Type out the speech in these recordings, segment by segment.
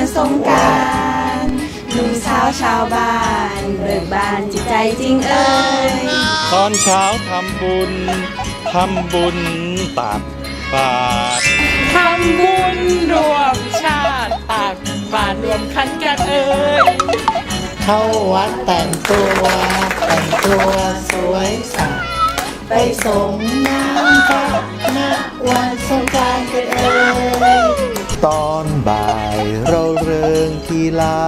วันสงกรารหนุ่มสาวชาวบ้านเบิกบานจิตใจจริงเอ่ยตอนเช้าทำบุญทำบุญตักบาตรทำบุญรวมชาติตักบาตรรวมขันกันเอ่ยเข้าวัดแต่งตัวแต่งตัวสวยสักไปส่งน้ำพระณวันสงกรารกันเอ่ย ตอนบ่ายเราเริงกีฬา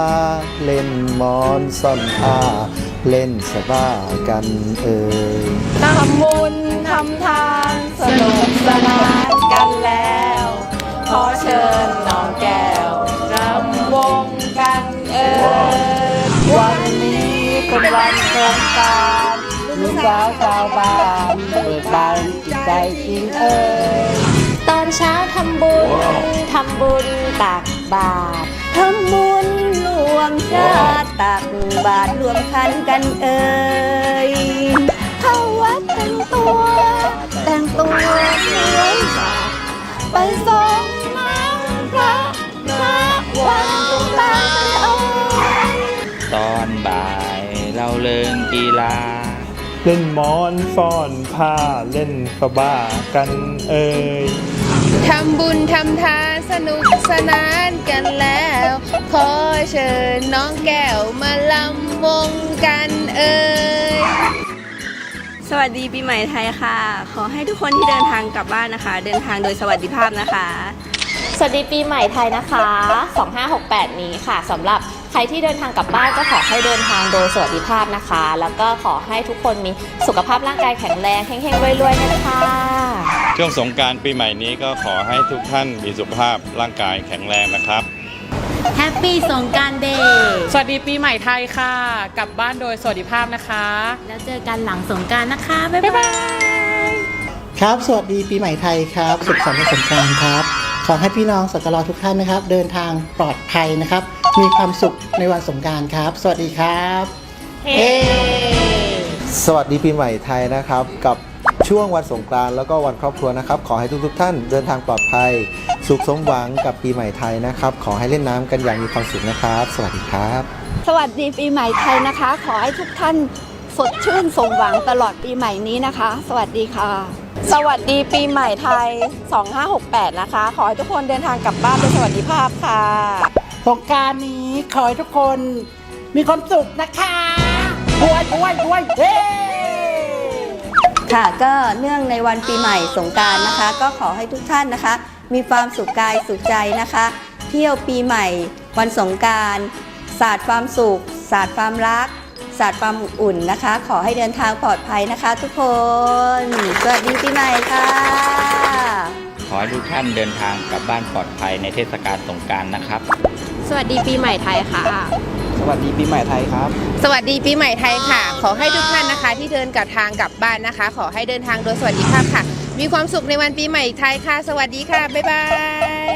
เล่นมอนซ่อนผ้า เล่นสบ้ากันเอ่ยทำบุญทำทานสนุกสนานกันแล้ว ขอเชิญน้องแก้วรำวงกันเอ่ยวันนี้เป็นวันสงกรารลูกสาวชาวบ้านเบิกบานจิตใจจริงเอ่ยตอ เช้าทำบุญ ทำบุญตักบาตรทำบุญรวมชาติตักบาตรรวมคันกันเอ่ยเข้าวัดแต่งตัว แต่งตัวสวยสักไปส่งน้ำพระพระวันสงกรานต์กันเอ่ยตอนบ่ายเราเลิงกีฬาเล่นมอนฟ้อนผ้าเล่นฟบ้ากันเอ่ย ทำบุญทำทานสนุกสนานกันแล้ว ขอเชิญน้องแก้วมาลำวงกันเอ่ยสวัสดีปีใหม่ไทยค่ะ ขอให้ทุกคนที่เดินทางกลับบ้านนะคะ เดินทางโดยสวัสดิภาพนะคะ สวัสดีปีใหม่ไทยนะคะ 2568 นี้ค่ะสำหรับ ใครที่เดินทางกลับบ้านก็ขอให้เดินทางโดยสวัสดิภาพนะคะ แล้วก็ขอให้ทุกคนมีสุขภาพร่างกายแข็งแรงเฮงๆรวยๆนะคะช่วงสงกรารปีใหม่นี้ก็ขอให้ทุกท่านมีสุขภาพร่างกายแข็งแรงนะครับแฮปปี้สงการเดย์สวัสดีปีใหม่ไทยค่ะ กลับบ้านโดยสวัสดิภาพนะคะ แล้วเจอกันหลังสงการนะคะ บ๊ายบ๊ายบาบายยครับ สวัสดีปีใหม่ไทยครับ สุขสันต์วันสงกรานต์ครับ ขอให้พี่น้องสักการะทุกท่านนะครับ เดินทางปลอดภัยนะครับ มีความสุขในวันสงกรารครับ สวัสดีครับ เฮ้สวัสดีปีใหม่ไทยนะครับ กับช่วงวันสงกรานต์แล้วก็วันครอบครัวนะครับ ขอให้ทุกๆท่านเดินทางปลอดภัย สุขสมหวังกับปีใหม่ไทยนะครับ ขอให้เล่นน้ำกันอย่างมีความสุขนะครับ สวัสดีครับ สวัสดีปีใหม่ไทยนะคะ ขอให้ทุกท่านสดชื่นสมหวังตลอดปีใหม่นี้นะคะ สวัสดีค่ะ สวัสดีปีใหม่ไทย 2568 นะคะ ขอให้ทุกคนเดินทางกลับบ้านด้วยสวัสดิภาพค่ะสงกรารนี้ขอให้ทุกคนมีความสุขนะคะรวยรวยรวยเฮ้ ค่ะ ก็เนื่องในวันปีใหม่สงกรารนะคะ ก็ขอให้ทุกท่านนะคะ มีความสุขกายสุขใจนะคะ เที่ยวปีใหม่ วันสงกรารศาสตร์ความสุขศาสตร์ความรัก ศาสตร์ความอบอุ่นนะคะ ขอให้เดินทางปลอดภัยนะคะ ทุกคน สวัสดีปีใหม่ค่ะ ขอให้ทุกท่านเดินทางกลับบ้านปลอดภัยในเทศกาลสงกรารนะครับ สวัสดีปีใหม่ไทยค่ะ สวัสดีปีใหม่ไทยครับ สวัสดีปีใหม่ไทยค่ะ ขอให้ทุกท่านนะคะ ที่เดินกับทางกลับบ้านนะคะ ขอให้เดินทางโดยสวัสดิภาพค่ะ มีความสุขในวันปีใหม่ไทยค่ะ สวัสดีค่ะ บ๊ายบาย